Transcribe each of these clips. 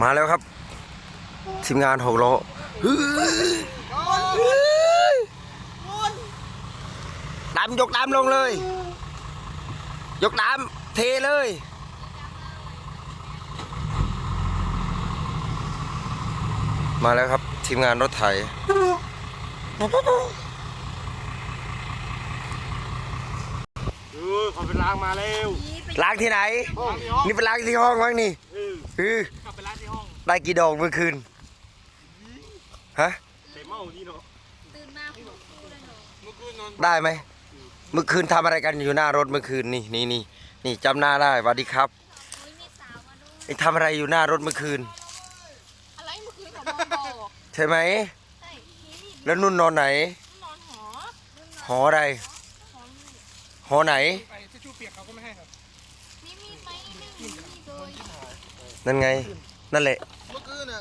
มาแล้วครับ ทีมงานหกล้อฮึ่ยดำยกดำลงเลย ยกดำเทเลยมาแล้วครับ ทีมงานรถไถเออเขาไปล้างมาแล้ว ล้างที่ไหนห้องนี้ห้องนี่ไปล้างที่ห้องมั้งนี่เออคือขับไปล้างที่ห้องได้กี่ดอกเมื่อคืนฮะเต็มเมาที่เนาะตื่นมาคุณครูเลยหนูเมื่อคืนนอนได้ไหมเมื่อคืนทำอะไรกันอยู่หน้ารถเมื่อคืนนี่นี่นี่นี่จำหน้าได้สวัสดีครับอุ้ยมีสาวมาด้วยไอ้ทำอะไรอยู่หน้ารถเมื่อคืน อะไรเมื่อคืนของนอนบอกใช่ไหม ใช่นี่แล้วนุ่นนอนไหน นอนหอหออะไร หอนี่หอไหนไอ้ทิชชู่เปียกเขาก็ไม่ให้ครับ นี่มีไหมไม่มีเลย นั่นไง นั่นแหละ เมื่อคืนน่ะ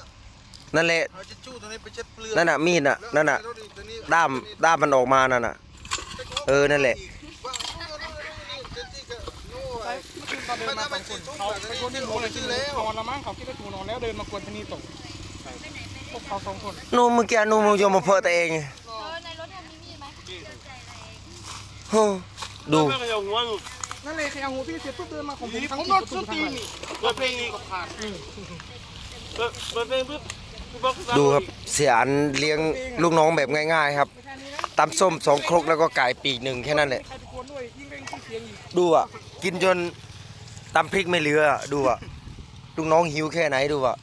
นั่นแหละ เอาทิชชู่ตัวนี้ไปเช็ดเปลือกนั่นน่ะมีดน่ะ นั่นน่ะแล้วตัวนี้ด้ามด้ามมันออกมานั่นน่ะ เออนั่นแหละว่าเอาเอาเอาเอาเช็ดที่ก็โน่ไอ้เมื่อคืนตอนเดินมาสองคนเขาไปคนที่หนูเลยชื่อแล้วนอนละมั้งเขาคิดว่าถูนอนแล้วเดินมากวนที่นี่ตกพวกเขาสองคนนูเมื่อกี้นูมันโยมมาเพอตัวเองเออในรถทำมีมีดไหมเชื่อใจอะไรเองโอ้ดู ไม่เคยเอาหัวอยู่ นั่นเลยใครเอาหัวพี่เสร็จปุ๊บเดินมาของผมทั้งผมนอนส้นตีนนี่เปิดเพลงนี้ก็ผ่านเปิดเปิดเพลงปุ๊บพี่บอกดูครับเสียอันเลี้ยงลูกน้องแบบง่าย ๆ ครับตำส้มสองครกแล้วก็ไก่ปีกหนึ่งแค่นั้นแหละใครตะโกนด้วยยิ่งเร่งยิ่งเสียงอีกดูอะ กินจนตำพริกไม่เหลืออะดูอะลูกน้องหิวแค่ไหนดูอะ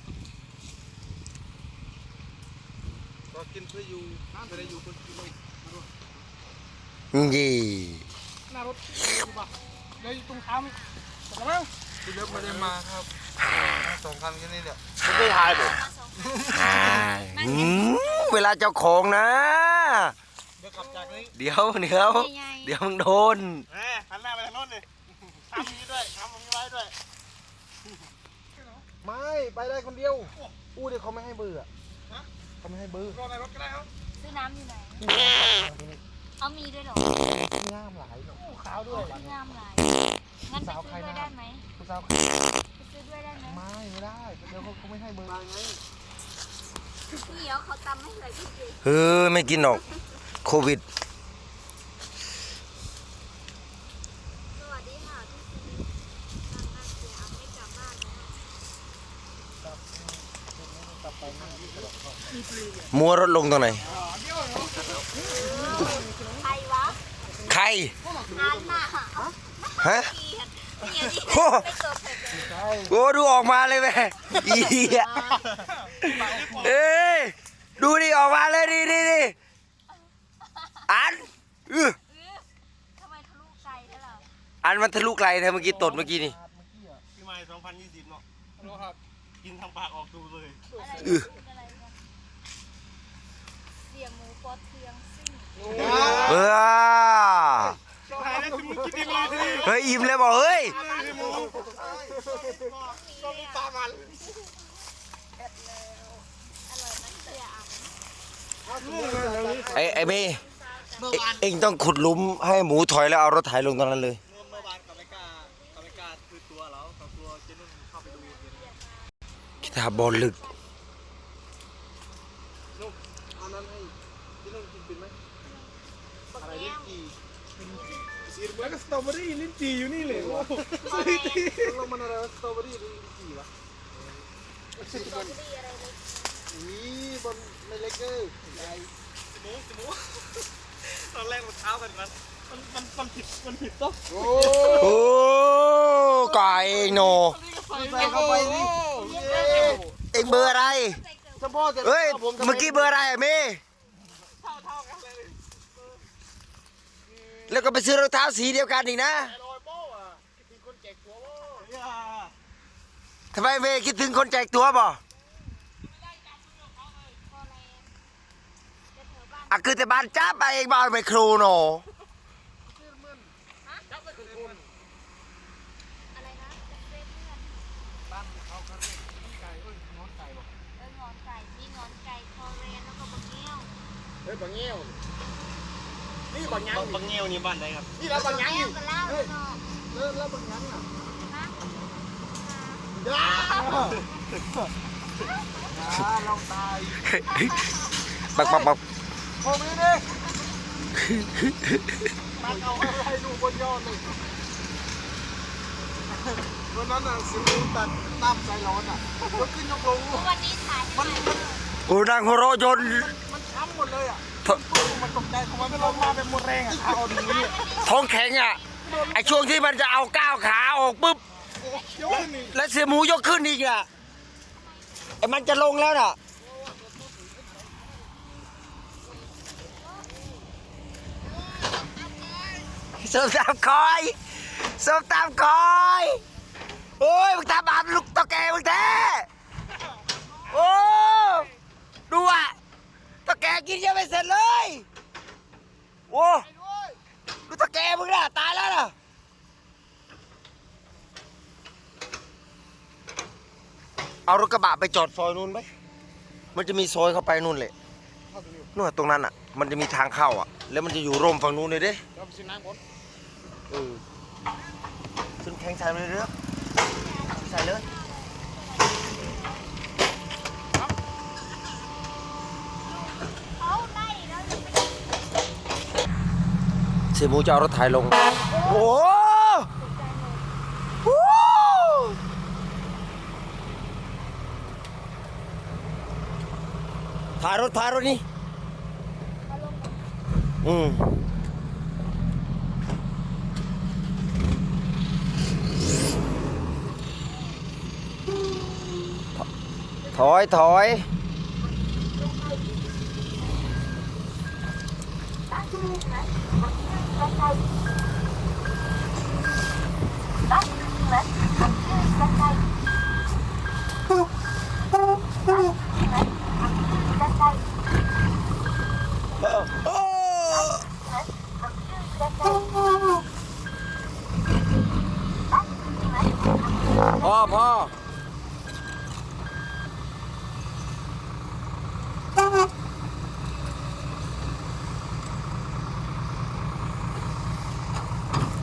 ก็กินเพื่ออยู่ไม่ได้อยู่คนกินเลยยี่หน้ารถดูป่ะ เดี๋ยวตรงเท้ามันจับแล้วที่เลิฟไม่ได้มาครับสองคันแค่นี้เนี่ยไม่ได้ถ่ายผมอืมเวลาเจ้าของนะ เดี๋ยวขับจากนี้เดี๋ยวเดี๋ยวใหญ่เดี๋ยวมึงโดนแหมหันหน้าไปทางโน้นเลยทำนี้ด้วยทำตรงนี้ไว้ด้วย ไม่ไปได้คนเดียว อู้เดี๋ยวเขาไม่ให้เบอร์อะเขาไม่ให้เบอร์รอในรถก็ได้ครับๆซื้อน้ำอยู่ไหน เอามีด้วยเหรอง่ามหลายเนาะขาวด้วยงามหลายงั้นไปซื้อด้วยได้ไหมผู้สาวไปซื้อด้วยได้ไหมไม่ไม่ได้เดี๋ยวเขาเขาไม่ให้เบอร์ไงเดี๋ยวเขาตำให้เลยพี่เจเฮ้ยไม่กินหรอกโควิด สวัสดีค่ะพี่ซีทางบ้านเสียเอาไม่กลับบ้านแล้วมัวรถลงตรงไหน ใครวะ ใคร งานหน้า ฮะเกลียดเกลียดที่โอ้ไม่เกิดเผ็ดเลยโอ้ดูออกมาเลยแม่อีเหี้ยเอ้ยดูดิออกมาเลยดิดิดิอันอื้อเออทำไมทะลุไกลได้ล่ะอันมันทะลุไกลนะเมื่อกี้ตดเมื่อกี้นี่ปีใหม่2020เนาะรู้ครับกินทางปากออกดูเลยอะไรอื้ออะไรเนี่ยเสียงหมูปอเทืองซิ่งเออ เฮ้ยอิ่มเลยบอกเฮ้ยก็มีปลามันอร่อยไหมเสียอะไอ้ไอ้เมย์เอ็งต้องขุดหลุมให้หมูถอยแล้วเอารถไถลงตรงนั้นเลยคิดถาบอลลึกอันนั้นให้เจนุ่นกินเป็นไหมอะไรเล่นกี่แล้วก็สตรอเบอรี่ลิ้นจี่อยู่นี่เลยแล้วมันอะไรวะสตรอเบอรี่หรือกี่วะสตรอเบอรี่อะไรเลยนี่บนในเล็กเกอร์ใหญ่จมูกจมูกตอนแรกมันเท้ากันมันมันมันมันผิดมันผิดต้องโอ้โอ้ไก่โนใส่เข้าไปนี่เอ็งเบอร์อะไรเฮ้ยเมื่อกี้เบอร์อะไรเม่ย์ เท่าเท่ากันเลย แล้วก็ไปซื้อรองเท้าสีเดียวกันอีกนะทำไมเมย์คิดถึงคนแจกตัวบ่อะเถอะคือแต่บ้านจ้าไปเองบ้านไม่ครูโนอะไรนะจะเฟรนเพื่อนบ้านเขาไก่เองบอเอองอนครนแล้วก็บะเงี้ยวเฮ้ยบางเงี้ยวนี่ บางยังบางเงี้ยวนี่บ้านไหนครับ นี่แล้วบางยังแก้วกันแล้วเนาะแล้วแล้วบางยังอะนะเราตายปักปักปักโอ้ไม่ด้ตักเอาอะไรดูบนยอดเลยวันนั้นน่ะสิมูตัดตามใจร้อนอะยกขึ้นยกลงวันนี้ถ่ายมันโอ้นางหัวเราะจนมันช้ำหมดเลยอะ ตกใจทำไมไม่ลงมาเป็นหมดแรงอะขาอ่อนอย่างนี้เนี่ยท้องแข็งอะไอช่วงที่มันจะเอาก้าวขาออกปุ๊บโอ้ยกขึ้นนี่แล้วเสียหมูยกขึ้นอีกอะไอ้มันจะลงแล้วน่ะส้มตามคอยส้มตามคอยโอ้ยมึงทำบาปลูกตะแกมึงแท้โอ้ดูอะตะแกกินยังไม่เสร็จเลย โอ้ดูตะแกมึงน่ะตายแล้วน่ะเอารถกระบะไปจอดซอยนู้นไหมมันจะมีซอยเข้าไปนู่นเลยนู่นตรงนั้นอะ มันจะมีทางเข้าอะ แล้วมันจะอยู่ร่มฝั่งนู้นเลยเด้เราไปซื้อน้ำก่อนเออขึ้นแข่งใส่เลยเด้อใส่เลย เขาไล่แล้วยังไม่ เสียหมูจะเอารถถ่าย ลง โอ้โหถ่ายรถถ่ายรถนี่อืมถอยถอย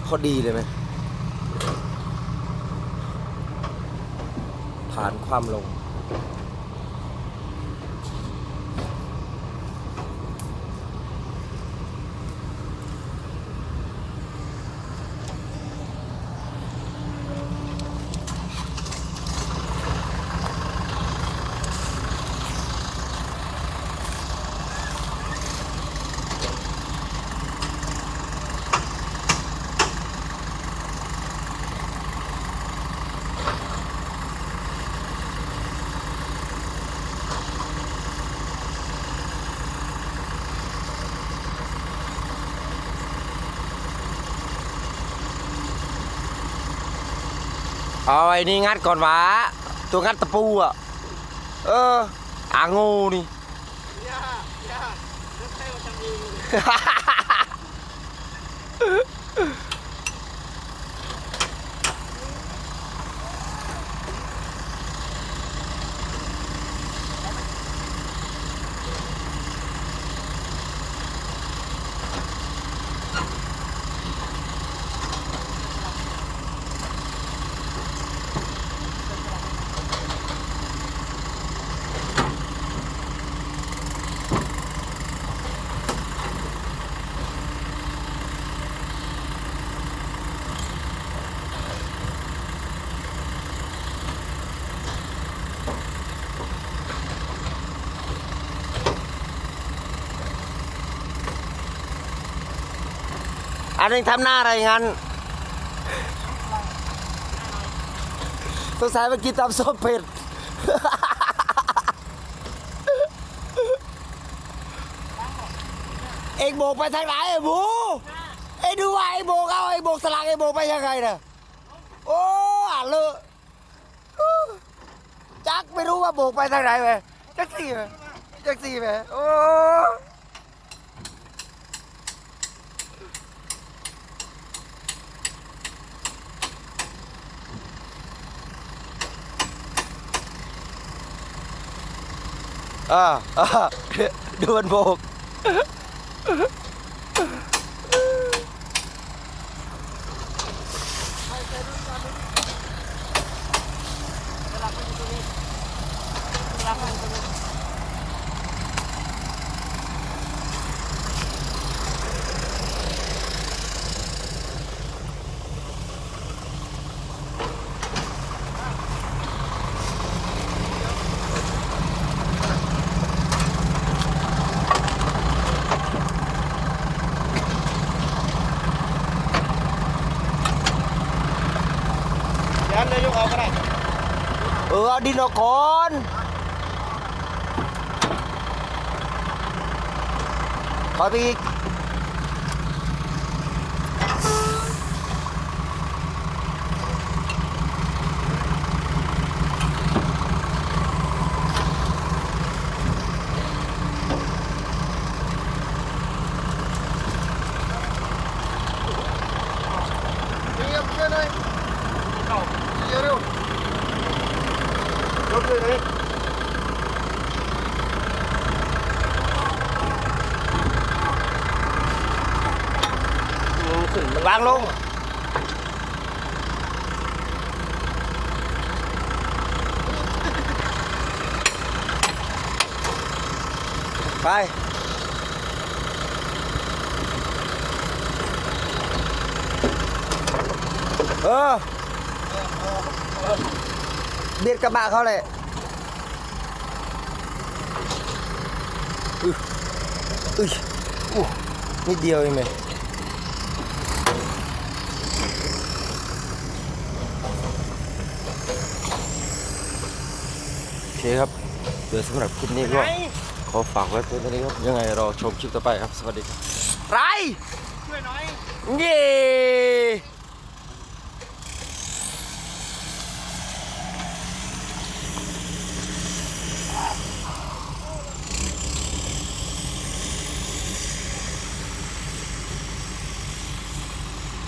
พอดีเลยไหมผ่านความลง เอาไอ้นี่งัดก่อนวะตัวงัดตะปูอะ เอออางูนี่ย่าย่าแล้วใครมาทำเอง อันนี้ทำหน้าอะไรงั้นสงสัยมากินตำส้มเผ็ดเอ็งโบกไปทางไหนไอ้บูเอ็งดูว่าไอ้โบกเอาไอ้โบกสลักไอ้โบกไปยังไงน่ะโอ้อะเลอะจักไม่รู้ว่าโบกไปทางไหนไปจักสี่ไปจักสี่ไปโอ้ อ่าอ่าดูมันโบก เวลาไปอยู่ตรงนี้ ยันเลยยกออกก็ได้ เออเอาดินออกก่อนขอไปอีกวางลงไปอีก ระบะเขาเลยอุ้ยอุ้ยอู้นิดเดียวเองไหมโอเค ครับเดี๋ยวสำหรับคลิปนี้ก็ขอฝากไว้เพียงเท่านี้ครับ ยังไงรอชมคลิปต่อไปครับ สวัสดีครับไรช่วยหน่อย เย้